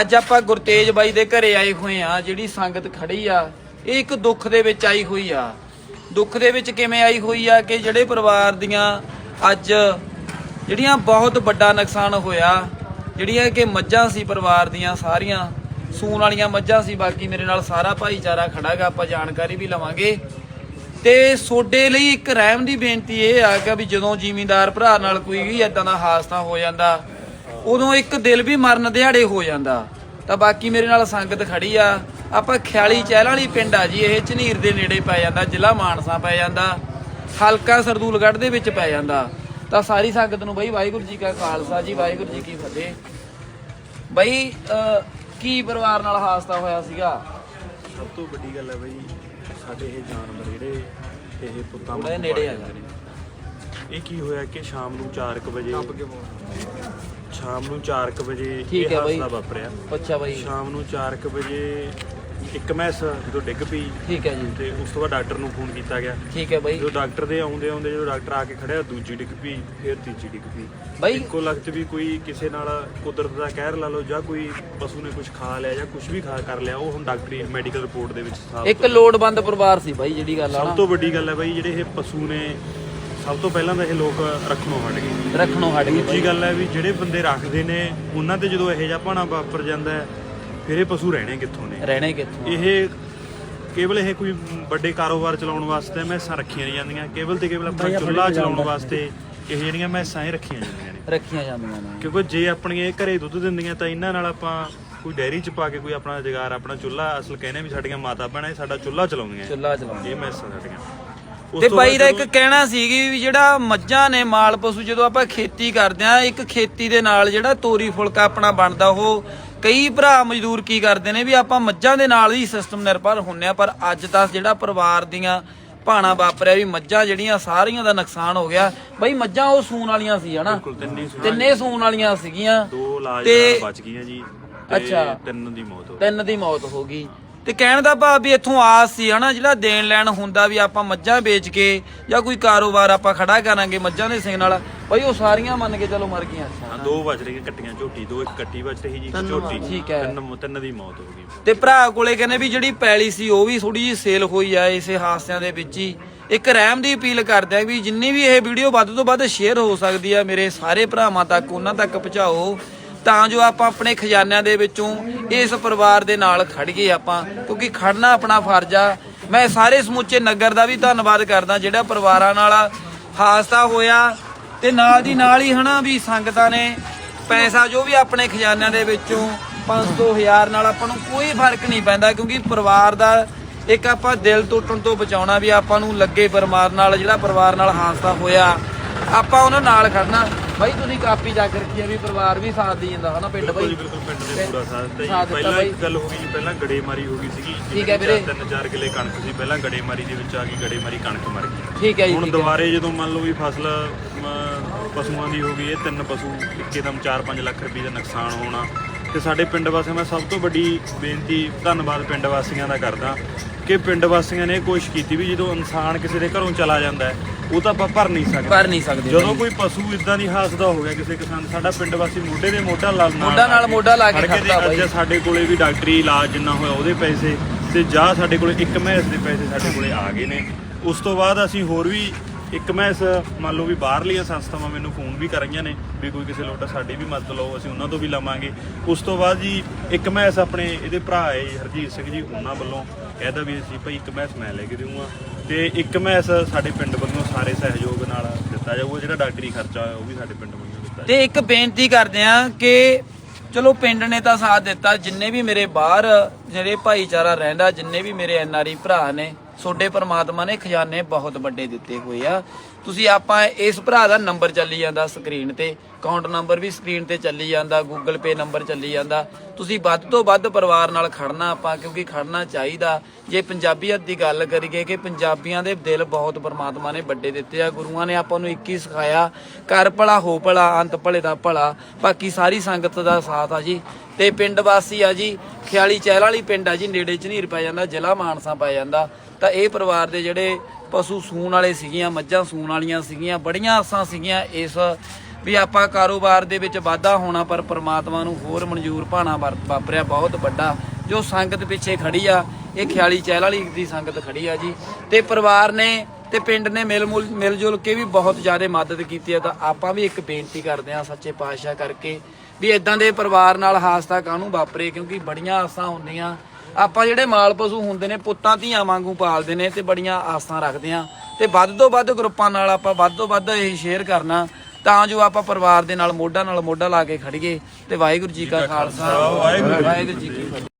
ਅੱਜ ਆਪਾਂ ਗੁਰਤੇਜ ਬਾਈ ਦੇ ਘਰੇ ਆਏ ਹੋਏ ਆ ਜਿਹੜੀ ਸੰਗਤ ਖੜੀ ਆ, ਇਹ ਇੱਕ ਦੁੱਖ ਦੇ ਵਿੱਚ ਆਈ ਹੋਈ ਆ। ਦੁੱਖ ਦੇ ਵਿੱਚ ਕਿਵੇਂ ਆਈ ਹੋਈ ਆ ਕਿ ਜਿਹੜੇ ਪਰਿਵਾਰ ਦੀਆਂ ਅੱਜ ਜਿਹੜੀਆਂ ਬਹੁਤ ਵੱਡਾ ਨੁਕਸਾਨ ਹੋਇਆ, ਜਿਹੜੀਆਂ ਕਿ ਮੱਝਾਂ ਸੀ ਪਰਿਵਾਰ ਦੀਆਂ ਸਾਰੀਆਂ, ਸੂਣ ਵਾਲੀਆਂ ਮੱਝਾਂ ਸੀ, ਬਾਕੀ ਮੇਰੇ ਨਾਲ ਸਾਰਾ ਭਾਈਚਾਰਾ ਖੜਾਗਾ ਆਪਾਂ ਜਾਣਕਾਰੀ ਵੀ ਲਵਾਂਗੇ। ਤੇ ਸੋਡੇ ਲਈ ਇੱਕ ਰਹਿਮ ਦੀ ਬੇਨਤੀ ਇਹ ਆ ਕਿ ਵੀ ਜਦੋਂ ਜ਼ਿਮੀਂਦਾਰ ਭਰਾ ਨਾਲ ਕੋਈ ਵੀ ਇਦਾਂ ਦਾ ਹਾਦਸਾ ਹੋ ਜਾਂਦਾ ਉਦੋਂ ਇੱਕ ਦਿਲ ਵੀ ਮਰਨ ਦਿਹਾੜੇ ਹੋ ਜਾਂਦਾ। ਤਾਂ ਬਾਕੀ ਮੇਰੇ ਨਾਲ ਸੰਗਤ ਖੜੀ ਆ। ਆਪਾਂ ਖਿਆਲੀ ਚਹਿਲ ਵਾਲੀ ਪਿੰਡ ਆ ਜੀ ਇਹ ਝਨੀਰ ਦੇ ਨੇੜੇ ਪੈ ਜਾਂਦਾ ਜ਼ਿਲ੍ਹਾ ਮਾਨਸਾ ਪੈ ਜਾਂਦਾ। ਹਲਕਾ ਸਰਦੂਲਗੜ੍ਹ ਦੇ ਵਿੱਚ ਪੈ ਜਾਂਦਾ। ਤਾਂ ਸਾਰੀ ਸੰਗਤ ਨੂੰ ਬਈ ਵਾਹਿਗੁਰੂ ਜੀ ਕਾ ਖਾਲਸਾ ਜੀ ਵਾਹਿਗੁਰੂ ਜੀ ਕੀ ਫਤਿਹ। ਬਈ ਕੀ ਪਰਿਵਾਰ ਨਾਲ ਹਾਦਸਾ ਹੋਇਆ ਸੀਗਾ? ਸਭ ਤੋਂ ਵੱਡੀ ਗੱਲ ਹੈ ਬਈ ਸਾਡੇ ਇਹ ਜਾਨਵਰ ਜਿਹੜੇ ਇਹ ਪੁੱਤਾਂ ਨੇੜੇ ਆ। ਜਾਂਦੇ ਨੇ। ਇਹ ਕੀ ਹੋਇਆ ਕਿ ਸ਼ਾਮ ਨੂੰ 4:00 ਵਜੇ ਸ਼ਾਮ ਨੂੰ 4:00 ਵਜੇ ਠੀਕ ਇਹ ਹੈ ਬਈ। ਹਾਦਸਾ ਵਾਪਰਿਆ। ਅੱਛਾ ਬਈ। ਸ਼ਾਮ ਨੂੰ 4:00 ਵਜੇ ਇੱਕ ਮੈਸ ਜਦੋਂ ਡਿੱਗ ਪਈ। ਠੀਕ ਹੈ ਜੀ। ਤੇ ਉਸ ਤੋਂ ਬਾਅਦ ਡਾਕਟਰ ਨੂੰ ਫੋਨ ਕੀਤਾ ਗਿਆ। ਠੀਕ ਹੈ ਬਈ। ਜਦੋਂ ਡਾਕਟਰ ਦੇ ਆਉਂਦੇ ਆਉਂਦੇ ਜਦੋਂ ਡਾਕਟਰ ਆ ਕੇ ਖੜਿਆ ਦੂਜੀ ਡਿੱਗ ਪਈ ਫਿਰ ਤੀਜੀ ਡਿੱਗ ਪਈ। ਬਈ ਇੱਕੋ ਲਖਤ ਵੀ ਕੋਈ ਕਿਸੇ ਨਾਲ ਕੁਦਰਤ ਦਾ ਕਹਿਰ ਲਾ ਲਓ ਜਾਂ ਕੋਈ ਪਸ਼ੂ ਨੇ ਕੁਝ ਖਾ ਲਿਆ ਜਾਂ ਕੁਝ ਵੀ ਖਾ ਕਰ ਲਿਆ ਉਹ ਹੁਣ ਡਾਕਟਰੀ ਮੈਡੀਕਲ ਰਿਪੋਰਟ ਦੇ ਵਿੱਚ ਸਾਫ਼ ਇੱਕ ਲੋੜਵੰਦ ਪਰਿਵਾਰ ਸੀ ਬਾਈ ਜਿਹੜੀ ਗੱਲ ਆ ਸਭ ਨਾ ਤੋਂ ਵੱਡੀ ਗੱਲ ਹੈ ਬਾਈ ਜਿਹੜੇ ਇਹ ਪਸ਼ੂ ਨੇ ਸਭ ਤੋਂ ਪਹਿਲਾਂ ਤਾਂ ਇਹ ਲੋਕ ਰੱਖਣੋਂ ਹਟ ਗਏ। ਰੱਖਣੋਂ ਹਟ ਗਏ ਦੂਜੀ ਗੱਲ ਹੈ ਵੀ ਜਿਹੜੇ ਬੰਦੇ ਰੱਖਦੇ ਨੇ ਉਹਨਾਂ ਤੇ ਜਦੋਂ ਇਹੋ ਜਿਹਾ ਭਾਣਾ ਵਾਪਰ ਜਾਂਦਾ ਹੈ ਫਿਰ ਇਹ ਪਸ਼ੂ ਰਹਿਣੇ ਕਿੱਥੋਂ ਨੇ? ਰਹਿਣੇ ਕਿੱਥੋਂ? ਇਹ ਕੇਵਲ ਇਹ ਕੋਈ ਵੱਡੇ ਕਾਰੋਬਾਰ ਚਲਾਉਣ ਵਾਸਤੇ ਮੈਸਾਂ ਰੱਖੀਆਂ ਨਹੀਂ ਜਾਂਦੀਆਂ। ਕੇਵਲ ਤੇ ਕੇਵਲ ਆਪਣਾ ਚੁੱਲ੍ਹਾ ਚਲਾਉਣ ਵਾਸਤੇ ਇਹ ਜਿਹੜੀਆਂ ਮੈਸਾਂ ਹੀ ਰੱਖੀਆਂ ਜਾਂਦੀਆਂ ਨੇ। ਰੱਖੀਆਂ ਜਾਂਦੀਆਂ ਨੇ। ਕਿਉਂਕਿ ਜੇ ਆਪਣੀਆਂ ਇਹ ਘਰੇ ਦੁੱਧ ਦਿੰਦੀਆਂ ਤਾਂ ਇਹਨਾਂ ਨਾਲ ਆਪਾਂ ਕੋਈ ਡੈਰੀ ਚ ਪਾ ਕੇ ਕੋਈ ਆਪਣਾ ਰੁਜ਼ਗਾਰ ਆਪਣਾ ਚੁੱਲ੍ਹਾ ਅਸਲ ਕਹਿੰਦੇ ਵੀ ਸਾਡੀਆਂ ਮਾਤਾ ਭੈਣਾਂ ਇਹ ਸਾਡਾ ਚੁੱਲ੍ਹਾ ਚਲਾਉਂਦੀਆਂ। ਚੁੱਲਾ ਚਲਾਉਂਦੇ ਇਹ ਮੈਸਾਂ ਸਾਡੀਆਂ। ਤੇ ਬਾਈ ਦਾ ਇੱਕ ਕਹਿਣਾ ਸੀਗੀ ਵੀ ਜਿਹੜਾ ਮੱਝਾਂ ਨੇ ਮਾਲ ਪਸ਼ੂ ਜਦੋਂ ਆਪਾਂ ਖੇਤੀ ਕਰਦੇ ਆ ਇੱਕ ਖੇਤੀ ਦੇ ਨਾਲ ਜਿਹੜਾ ਤੋਰੀ ਫੁਲਕਾ ਆਪਣਾ ਬਣਦਾ ਉਹ ਕਈ ਭਰਾ ਮਜ਼ਦੂਰ ਕੀ ਕਰਦੇ ਨੇ ਵੀ ਆਪਾਂ ਮੱਝਾਂ ਦੇ ਨਾਲ ਹੀ ਸਿਸਟਮ ਨਿਰਭਰ ਹੁੰਨੇ ਆ ਪਰ ਅੱਜ ਤਾਂ ਜਿਹੜਾ ਪਰਿਵਾਰ ਦੀਆਂ ਭਾਣਾ ਵਾਪਰਿਆ ਵੀ ਮੱਝਾਂ ਜਿਹੜੀਆਂ ਸਾਰੀਆਂ ਦਾ ਨੁਕਸਾਨ ਹੋ ਗਿਆ। ਬਈ ਮੱਝਾਂ ਉਹ ਸੂਣ ਵਾਲੀਆਂ ਸੀ ਹਨਾ? ਤਿੰਨੇ ਸੂਣ ਵਾਲੀਆਂ। ਸੀਗੀਆਂ। ਦੋ ਲਾਜ ਤੇ- ਬਚ ਗਈਆਂ ਜੀ ਤੇ ਅੱਛਾ। ਤਿੰਨ ਦੀ ਮੌਤ ਹੋ ਗਈ। ਤਿੰਨ ਦੀ ਮੌਤ ਹੋ ਗਈ। ਤੇ ਕਹਿਣ ਦਾ ਭਾਵ ਵੀ ਇੱਥੋਂ ਆਸ ਸੀ ਹਨਾ ਜਿਹੜਾ ਦੇਣ ਲੈਣ ਹੁੰਦਾ ਵੀ ਆਪਾਂ ਮੱਝਾਂ ਵੇਚ ਕੇ ਜਾਂ ਕੋਈ ਕਾਰੋਬਾਰ ਆਪਾਂ ਖੜਾ ਕਰਾਂਗੇ ਮੱਝਾਂ ਦੇ ਸਿੰਘ ਨਾਲ ਬਈ ਉਹ ਸਾਰੀਆਂ ਮੰਨ ਕੇ ਚਲੋ ਮਰ ਗਈਆਂ। ਹਾਂ ਦੋ ਬਚ ਰਹੀਆਂ ਕੱਟੀਆਂ ਝੋਟੀ ਦੋ ਇੱਕ ਕੱਟੀ ਬਚ ਰਹੀ ਜੀ ਇੱਕ ਝੋਟੀ। ਠੀਕ ਹੈ। ਤਿੰਨ ਤਿੰਨ ਦੀ ਮੌਤ ਹੋ ਗਈ। ਤੇ ਭਰਾ ਕੋਲੇ ਕਹਿੰਦੇ ਵੀ ਜਿਹੜੀ ਪੈਲੀ ਸੀ ਉਹ ਵੀ ਥੋੜੀ ਜਿਹੀ ਸੇਲ ਹੋਈ ਆ ਇਸੇ ਹਾਦਸਿਆਂ ਦੇ ਵਿੱਚ ਹੀ। ਇੱਕ ਰਹਿਮ ਦੀ ਅਪੀਲ ਕਰਦੇ ਆ ਵੀ ਜਿੰਨੀ ਵੀ ਇਹ ਵੀਡੀਓ ਵੱਧ ਤੋਂ ਵੱਧ ਸ਼ੇਅਰ ਹੋ ਸਕਦੀ ਆ ਮੇਰੇ ਸਾਰੇ ਭਰਾਵਾਂ ਤੱਕ ਉਹਨਾਂ ਤੱਕ ਪਹੁੰਚਾਓ। ਤਾਂ ਜੋ ਆਪਾਂ ਆਪਣੇ ਖਜ਼ਾਨਿਆਂ ਦੇ ਵਿੱਚੋਂ ਇਸ ਪਰਿਵਾਰ ਦੇ ਨਾਲ ਖੜੀਏ ਆਪਾਂ, ਕਿਉਂਕਿ ਖੜਨਾ ਆਪਣਾ ਫਰਜ਼ ਆ। ਮੈਂ ਸਾਰੇ ਸਮੁੱਚੇ ਨਗਰ ਦਾ ਵੀ ਧੰਨਵਾਦ ਕਰਦਾ, ਜਿਹੜਾ ਪਰਿਵਾਰਾਂ ਨਾਲ ਹਾਦਸਾ ਹੋਇਆ ਤੇ ਨਾਲ ਦੀ ਨਾਲ ਹੀ ਹਨਾ ਵੀ ਸੰਗਤਾਂ ਨੇ ਪੈਸਾ ਜੋ ਵੀ ਆਪਣੇ ਖਜ਼ਾਨਿਆਂ ਦੇ ਵਿੱਚੋਂ 500 ਹਜ਼ਾਰ ਨਾਲ ਆਪਾਂ ਨੂੰ ਕੋਈ ਫ਼ਰਕ ਨਹੀਂ ਪੈਂਦਾ, ਕਿਉਂਕਿ ਪਰਿਵਾਰ ਦਾ ਇੱਕ ਆਪਾਂ ਦਿਲ ਟੁੱਟਣ ਤੋਂ ਬਚਾਉਣਾ ਵੀ ਆਪਾਂ ਨੂੰ ਲੱਗੇ ਪਰਿਵਾਰ ਨਾਲ, ਜਿਹੜਾ ਪਰਿਵਾਰ ਨਾਲ ਹਾਦਸਾ ਹੋਇਆ, ਆਪਾਂ ਉਹਨਾਂ ਨਾਲ ਖੜਨਾ ਬਾਈ ਤੁਸੀਂ ਕਾਪੀ ਜਾ ਕੇ ਰੱਖੀ ਆ ਵੀ ਪਰਿਵਾਰ ਵੀ ਸਾਥ ਦੀ ਜਾਂਦਾ ਹਨਾ ਪਿੰਡ ਬਾਈ। ਬਿਲਕੁਲ ਪਿੰਡ ਦੇ ਪੂਰਾ ਸਾਥ ਦਿੱਤਾ ਜੀ ਪਹਿਲਾਂ। ਇੱਕ ਗੱਲ ਹੋ ਗਈ ਜੀ ਪਹਿਲਾਂ ਗੜੇਮਾਰੀ ਹੋ ਗਈ ਸੀਗੀ। ਠੀਕ ਹੈ ਵੀਰੇ। ਤਿੰਨ ਚਾਰ ਕਿਲੇ ਕਣਕ ਸੀ ਪਹਿਲਾਂ ਗੜੇਮਾਰੀ ਦੇ ਵਿੱਚ ਆ ਗਈ ਗੜੇਮਾਰੀ ਕਣਕ ਮਰ ਗਈ। ਠੀਕ ਹੈ ਜੀ ਹੁਣ ਦੁਬਾਰੇ ਜਦੋਂ ਮੰਨ ਲਓ ਵੀ ਫਸਲ ਪਸ਼ੂਆਂ ਦੀ ਹੋ ਗਈ ਇਹ ਤਿੰਨ ਪਸ਼ੂ ਇੱਕਦਮ 4-5 ਲੱਖ ਰੁਪਏ ਦਾ ਨੁਕਸਾਨ ਹੋਣਾ। ਤੇ ਸਾਡੇ ਪਿੰਡ ਵਾਸੀਆਂ ਮੈਂ ਸਭ ਤੋਂ ਵੱਡੀ ਬੇਨਤੀ ਧੰਨਵਾਦ ਪਿੰਡ ਵਾਸੀਆਂ ਦਾ ਕਰਦਾ ਕਿ ਪਿੰਡ ਵਾਸੀਆਂ ਨੇ ਕੋਸ਼ਿਸ਼ ਕੀਤੀ ਵੀ ਜਦੋਂ ਇਨਸਾਨ ਕਿਸੇ ਦੇ ਘਰੋਂ ਚਲਾ ਜਾਂਦਾ ਹੈ ਉਹ ਤਾਂ ਆਪਾਂ ਭਰ ਨਹੀਂ ਸਕਦੇ। ਪਰ ਨਹੀਂ ਸਕਦੇ। ਜਦੋਂ ਕੋਈ ਪਸ਼ੂ ਇਦਾਂ ਦੀ ਹਾਦਸਾ ਹੋ ਗਿਆ ਕਿਸੇ ਕਿਸਾਨ ਸਾਡਾ ਪਿੰਡ ਵਾਸੀ ਮੋਢੇ ਦੇ ਮੋਢਾ ਲਾ ਮੋਢਾ ਨਾਲ ਮੋਢਾ ਲਾ ਕੇ ਖੜਦਾ ਬਾਈ। ਅੱਜ ਸਾਡੇ ਕੋਲੇ ਵੀ ਡਾਕਟਰੀ ਇਲਾਜ ਜਿੰਨਾ ਹੋਇਆ ਉਹਦੇ ਪੈਸੇ ਤੇ ਜਾਂ ਸਾਡੇ ਕੋਲੇ ਇੱਕ ਮੈਸ ਦੇ ਪੈਸੇ ਸਾਡੇ ਕੋਲੇ ਆ ਗਏ ਨੇ। ਉਸ ਤੋਂ ਬਾਅਦ ਅਸੀਂ ਹੋਰ ਵੀ ਇੱਕ ਮੈਸ ਮੰਨ ਲਓ ਵੀ ਬਾਹਰਲੀਆਂ ਸੰਸਥਾਵਾਂ ਮੈਨੂੰ ਫੋਨ ਵੀ ਕਰਾਈਆਂ ਨੇ ਵੀ ਕੋਈ ਕਿਸੇ ਲੋਟਾ ਸਾਡੀ ਵੀ ਮਦਦ ਲਓ ਅਸੀਂ ਉਹਨਾਂ ਤੋਂ ਵੀ ਲਵਾਂਗੇ। ਉਸ ਤੋਂ ਬਾਅਦ ਜੀ ਇੱਕ ਮੈਸ ਆਪਣੇ ਇਹਦੇ ਭਰਾ ਏ ਹਰਜੀਤ ਸਿੰਘ ਜੀ ਉਹਨਾਂ ਵੱਲੋਂ ਕਹਿਦਾ ਵੀ ਅਸੀਂ ਭਾਈ ਇੱਕ ਮੈਸ ਮੈਂ ਲੈ ਕੇ ਦੇਵਾਂਗਾ ਤੇ ਇੱਕ ਮੈਸ ਸਾਡੇ ਪਿੰਡ ਵੱਲੋਂ ਸਾਰੇ ਸਹਿਯੋਗ ਨਾਲ ਦਿੱਤਾ ਜਾਊਗਾ ਜਿਹੜਾ ਡਾਕਟਰੀ ਖਰਚਾ ਹੋਇਆ, ਉਹ ਵੀ ਸਾਡੇ ਪਿੰਡ ਵੱਲੋਂ ਦਿੱਤਾ ਜਾਊਗਾ। ਤੇ ਇੱਕ ਬੇਨਤੀ ਕਰਦੇ ਆ ਕਿ ਚਲੋ ਪਿੰਡ ਨੇ ਤਾਂ ਸਾਥ ਦਿੱਤਾ, ਜਿੰਨੇ ਵੀ ਮੇਰੇ ਬਾਹਰ ਜਿਹੜੇ ਭਾਈਚਾਰਾ ਰਹਿੰਦਾ, ਜਿੰਨੇ ਵੀ ਮੇਰੇ ਐਨਆਰਈ ਭਰਾ ਨੇ, ਸੋਡੇ ਪਰਮਾਤਮਾ ਨੇ ਖਜ਼ਾਨੇ ਬਹੁਤ ਵੱਡੇ ਦਿੱਤੇ ਹੋਏ ਆ ਤੁਸੀਂ ਆਪਾਂ ਇਸ ਭਰਾ ਦਾ ਨੰਬਰ ਚੱਲੀ ਜਾਂਦਾ ਸਕਰੀਨ ਤੇ ਅਕਾਊਂਟ ਨੰਬਰ ਵੀ ਸਕਰੀਨ ਤੇ ਚੱਲੀ ਜਾਂਦਾ ਗੂਗਲ ਪੇ ਨੰਬਰ ਚੱਲੀ ਜਾਂਦਾ। ਤੁਸੀਂ ਵੱਧ ਤੋਂ ਵੱਧ ਪਰਿਵਾਰ ਨਾਲ ਖੜਨਾ ਆਪਾਂ, ਕਿਉਂਕਿ ਖੜਨਾ ਚਾਹੀਦਾ। ਜੇ ਪੰਜਾਬੀਅਤ ਦੀ ਗੱਲ ਕਰੀਏ ਕਿ ਪੰਜਾਬੀਆਂ ਦੇ ਦਿਲ ਬਹੁਤ ਪਰਮਾਤਮਾ ਨੇ ਵੱਡੇ ਦਿੱਤੇ ਆ, ਗੁਰੂਆਂ ਨੇ ਆਪਾਂ ਨੂੰ ਇੱਕ ਹੀ ਸਿਖਾਇਆ ਕਰ ਭਲਾ, ਹੋ ਭਲਾ, ਅੰਤ ਭਲੇ ਦਾ ਭਲਾ। ਬਾਕੀ ਸਾਰੀ ਸੰਗਤ ਦਾ ਸਾਥ ਆ ਜੀ। ਤੇ ਪਿੰਡ ਵਾਸੀ ਆ ਜੀ, ਖਿਆਲੀ ਚਹਿਲ ਵਾਲੀ ਪਿੰਡ ਆ ਜੀ, ਨੇੜੇ ਝਨੀਰ ਪੈ ਜਾਂਦਾ, ਜ਼ਿਲ੍ਹਾ ਮਾਨਸਾ ਪੈ ਜਾਂਦਾ। ਤਾਂ ਇਹ ਪਰਿਵਾਰ ਦੇ ਜਿਹੜੇ ਪਸ਼ੂ ਸੂਣ ਵਾਲੇ ਸੀਗੀਆਂ, ਮੱਝਾਂ ਸੂਣ ਵਾਲੀਆਂ ਸੀਗੀਆਂ, ਬੜੀਆਂ ਆਸਾਂ ਸੀਗੀਆਂ ਇਸ ਵੀ ਆਪਾਂ ਕਾਰੋਬਾਰ ਦੇ ਵਿੱਚ ਵਾਧਾ ਹੋਣਾ, ਪਰ ਪ੍ਰਮਾਤਮਾ ਨੂੰ ਹੋਰ ਮਨਜ਼ੂਰ ਭਾਣਾ ਵਰ- ਵਾਪਰਿਆ ਬਹੁਤ ਵੱਡਾ। ਜੋ ਸੰਗਤ ਪਿੱਛੇ ਖੜੀ ਆ, ਇਹ ਖਿਆਲੀ ਚਹਿਲ ਵਾਲੀ ਦੀ ਸੰਗਤ ਖੜੀ ਆ ਜੀ। ਤੇ ਪਰਿਵਾਰ ਨੇ ਤੇ ਪਿੰਡ ਨੇ ਮਿਲ ਮੁਲ- ਮਿਲ ਜੁਲ ਕੇ ਵੀ ਬਹੁਤ ਜ਼ਿਆਦਾ ਮਦਦ ਕੀਤੀ ਹੈ ਤਾਂ ਆਪਾਂ ਵੀ ਇੱਕ ਬੇਨਤੀ ਕਰਦੇ ਹਾਂ ਸੱਚੇ ਪਾਤਸ਼ਾਹ ਕਰਕੇ ਵੀ ਇਦਾਂ ਦੇ ਪਰਿਵਾਰ ਨਾਲ ਹਾਸਤਾ ਕਾਹਨੂੰ ਵਾਪਰੇ, ਕਿਉਂਕਿ ਬੜੀਆਂ ਆਸਾਂ ਹੁੰਦੀਆਂ। ਆਪਾਂ ਜਿਹੜੇ ਮਾਲ ਪਸ਼ੂ ਹੁੰਦੇ ਨੇ ਪੁੱਤਾਂ ਧੀਆਂ ਵਾਂਗੂ ਪਾਲਦੇ ਨੇ ਤੇ ਬੜੀਆਂ ਆਸਾਂ ਰੱਖਦੇ ਆ ਤੇ ਵੱਧ ਤੋਂ ਵੱਧ ਗਰੁੱਪਾਂ ਨਾਲ ਆਪਾਂ ਵੱਧ ਤੋਂ ਵੱਧ ਇਹ ਸ਼ੇਅਰ ਕਰਨਾ ਤਾਂ ਜੋ ਆਪਾਂ ਪਰਿਵਾਰ ਦੇ ਨਾਲ ਮੋਢਾ ਨਾਲ ਮੋਢਾ ਲਾ ਕੇ ਖੜੀਏ। ਤੇ ਵਾਹਿਗੁਰੂ ਜੀ ਕਾ ਖਾਲਸਾ। ਵਾਹਿਗੁਰੂ ਜੀ ਕੀ ਫਤਿਹ।